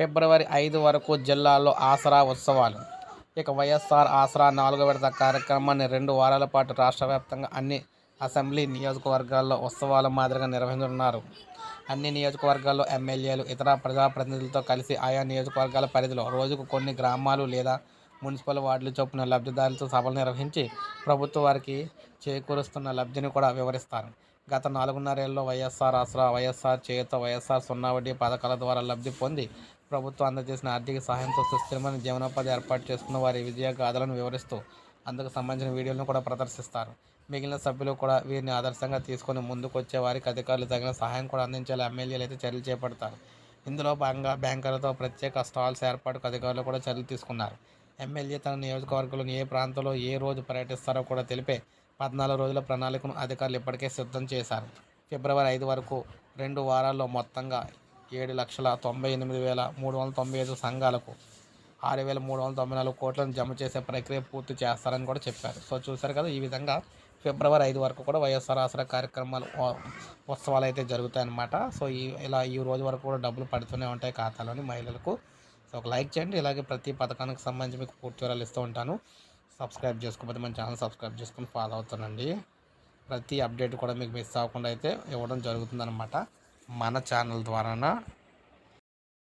ఫిబ్రవరి ఐదు వరకు జిల్లాలో ఆసరా ఉత్సవాలు. ఇక వైఎస్ఆర్ ఆసరా నాలుగో విడత కార్యక్రమాన్ని రెండు వారాల పాటు రాష్ట్ర వ్యాప్తంగా అన్ని అసెంబ్లీ నియోజకవర్గాల్లో ఉత్సవాల మాదిరిగా నిర్వహించనున్నారు. అన్ని నియోజకవర్గాల్లో ఎమ్మెల్యేలు ఇతర ప్రజాప్రతినిధులతో కలిసి ఆయా నియోజకవర్గాల పరిధిలో రోజుకు కొన్ని గ్రామాలు లేదా మున్సిపల్ వార్డులు చొప్పున లబ్ధిదారులతో సభలు నిర్వహించి ప్రభుత్వ వారికి చేకూరుస్తున్న లబ్ధిని కూడా వివరిస్తారు. గత నాలుగున్నరేళ్ళలో వైఎస్ఆర్ ఆసరా వైఎస్ఆర్ చేత వైఎస్ఆర్ సున్నా వడ్డీ పథకాల ద్వారా లబ్ధి పొంది ప్రభుత్వం అందజేసిన ఆర్థిక సహాయంతో సుస్థిరమైన జీవనోపాధి ఏర్పాటు చేసుకున్న వారి విజయ గాథలను వివరిస్తూ అందుకు సంబంధించిన వీడియోలను కూడా ప్రదర్శిస్తారు. మిగిలిన సభ్యులు కూడా వీరిని ఆదర్శంగా తీసుకొని ముందుకు వచ్చే వారికి అధికారులు తగిన సహాయం కూడా అందించేలా. ఎమ్మెల్యేలు అయితే చర్యలు చేపడతారు. ఇందులో భాగంగా బ్యాంకర్లతో ప్రత్యేక స్టాల్స్ ఏర్పాటుకు అధికారులు కూడా చర్యలు తీసుకున్నారు. ఎమ్మెల్యే తన నియోజకవర్గంలోని ఏ ప్రాంతంలో ఏ రోజు పర్యటిస్తారో కూడా తెలిపే పద్నాలుగు రోజుల ప్రణాళికను అధికారులు ఇప్పటికే సిద్ధం చేశారు. ఫిబ్రవరి ఐదు వరకు రెండు వారాల్లో మొత్తంగా ఏడు లక్షల తొంభై ఎనిమిది వేల మూడు వందల తొంభై ఐదు సంఘాలకు ఆరు వేల మూడు వందల తొంభై నాలుగు కోట్లను జమ చేసే ప్రక్రియ పూర్తి చేస్తారని కూడా చెప్పారు. సో చూశారు కదా ఈ విధంగా ఫిబ్రవరి ఐదు వరకు కూడా వైఎస్ఆర్ ఆసరా కార్యక్రమాలు ఉత్సవాలు అయితే జరుగుతాయన్నమాట. సో ఈ ఇలా ఈ రోజు వరకు కూడా డబ్బులు పడుతూనే ఉంటాయి ఖాతాలోని మహిళలకు. సో ఒక లైక్ చేయండి. ఇలాగే ప్రతి పథకానికి సంబంధించి మీకు పూర్తి వివరాలు ఇస్తూ ఉంటాను. సబ్స్క్రైబ్ చేసుకోకపోతే మన ఛానల్ సబ్స్క్రైబ్ చేసుకొని ఫాలో అవుతానండి. ప్రతి అప్డేట్ కూడా మీకు మిస్ అవ్వకుండా అయితే ఇవ్వడం జరుగుతుందన్నమాట. మన ఛానల్ ద్వారా